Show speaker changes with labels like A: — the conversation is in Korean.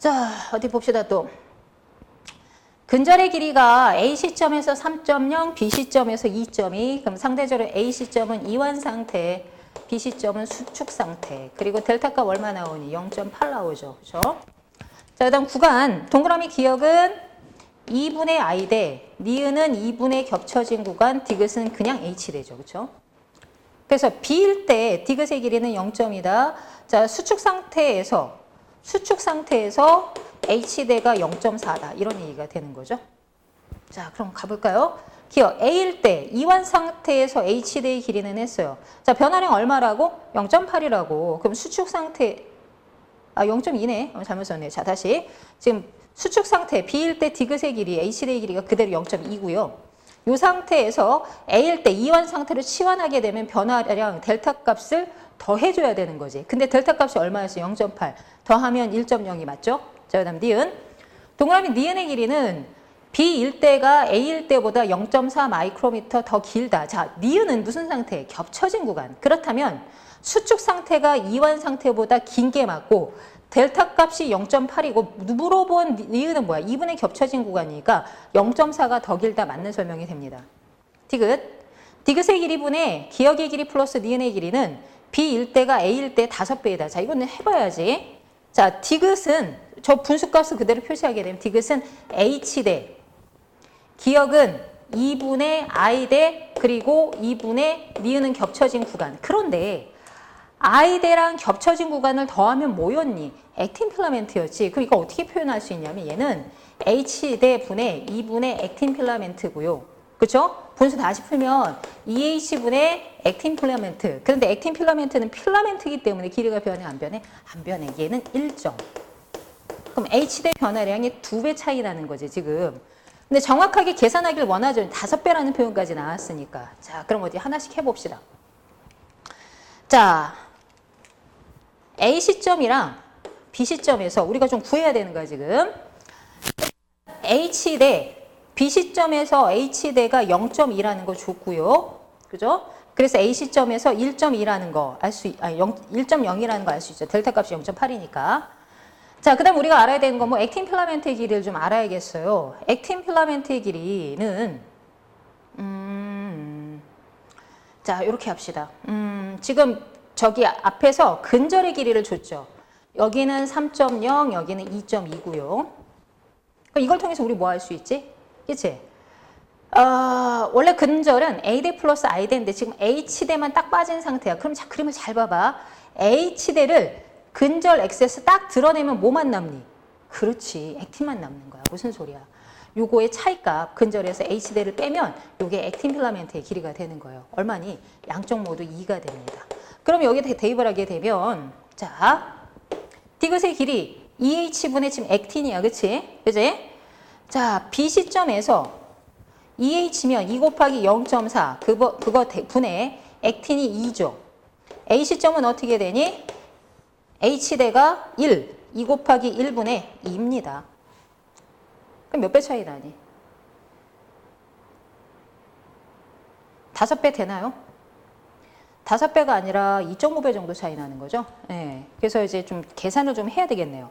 A: 자, 어디 봅시다 또. 근절의 길이가 A 시점에서 3.0, B 시점에서 2.2. 그럼 상대적으로 A 시점은 이완 상태, B 시점은 수축 상태. 그리고 델타 값 얼마 나오니? 0.8 나오죠. 그죠? 자, 그 다음 구간. 동그라미 기억은 2분의 I 대 니은은 2분의 겹쳐진 구간, 디귿은 그냥 H 되죠. 그렇죠? 그래서 B일 때 디귿의 길이는 0점이다. 자, 수축 상태에서 수축 상태에서 H대가 0.4다. 이런 얘기가 되는 거죠. 자, 그럼 가볼까요? 기억 A일 때 이완 상태에서 H대의 길이는 했어요. 자, 변화량 얼마라고? 0.8이라고. 그럼 수축 상태 아, 0.2네. 어, 잘못 썼네요. 자, 다시. 지금 수축 상태 B일 때 디귿의 길이 H대의 길이가 그대로 0.2고요. 이 상태에서 A일 때 이완 상태로 치환하게 되면 변화량 델타 값을 더해줘야 되는 거지. 근데 델타 값이 얼마였어? 0.8. 더하면 1.0이 맞죠? 자, 그 다음 니은. 동그라미 니은의 길이는 B일 때가 A일 때보다 0.4 마이크로미터 더 길다. 자, 니은은 무슨 상태? 겹쳐진 구간. 그렇다면 수축 상태가 이완 상태보다 긴 게 맞고 델타 값이 0.8이고 물어본 니은은 뭐야? 2분의 겹쳐진 구간이니까 0.4가 더 길다 맞는 설명이 됩니다. 디귿. 디귿의 길이분의 기억의 길이 플러스 니은의 길이는 B일 때가 A일 때 5배이다. 자, 이거는 해봐야지. 자, 디귿은 저 분수값을 그대로 표시하게 되면 디귿은 H대 기억은 2분의 I대 그리고 2분의 니은은 겹쳐진 구간. 그런데 I대랑 겹쳐진 구간을 더하면 뭐였니? 액틴 필라멘트였지. 그럼 이거 어떻게 표현할 수 있냐면 얘는 H대 분의 2분의 액틴 필라멘트고요. 그렇죠? 분수 다시 풀면 2H분의 액틴 필라멘트. 그런데 액틴 필라멘트는 필라멘트이기 때문에 길이가 변해 안 변해? 안 변해. 얘는 1점. 그럼 H대 변화량이 두 배 차이 나는 거지 지금. 근데 정확하게 계산하길 원하죠. 다섯 배라는 표현까지 나왔으니까. 자, 그럼 어디 하나씩 해봅시다. 자, A 시점이랑 B 시점에서 우리가 좀 구해야 되는 거야 지금. H대 B 시점에서 H대가 0.2라는 거 좋고요. 그죠? 그래서 A 시점에서 1.2라는 거 알 수, 아니 1.0이라는 거 알 수 있죠. 델타 값이 0.8이니까. 자, 그 다음 우리가 알아야 되는 건 뭐 액틴 필라멘트의 길이를 좀 알아야겠어요. 액틴 필라멘트의 길이는 음, 자, 이렇게 합시다. 음, 지금 저기 앞에서 근절의 길이를 줬죠. 여기는 3.0, 여기는 2.2고요. 이걸 통해서 우리 뭐 할 수 있지? 그치? 어, 원래 근절은 A대 플러스 I대인데 지금 H대만 딱 빠진 상태야. 그럼 자, 그림을 잘 봐봐. H대를 근절 X에서 딱 드러내면 뭐만 남니? 그렇지. 액틴만 남는 거야. 무슨 소리야. 요거의 차이값 근절에서 H대를 빼면 요게 액틴 필라멘트의 길이가 되는 거예요. 얼마니? 양쪽 모두 2가 됩니다. 그럼 여기 대입을 하게 되면 자 디귿의 길이 2H분의 지금 액틴이야. 그치? 그지? 자 B 시점에서 2H면 2 곱하기 0.4 그거, 그거 분의 액틴이 2죠. A 시점은 어떻게 되니? H대가 1, 2 곱하기 1분의 2입니다. 그럼 몇 배 차이 나니? 다섯 배 되나요? 다섯 배가 아니라 2.5배 정도 차이 나는 거죠. 예. 그래서 이제 좀 계산을 좀 해야 되겠네요.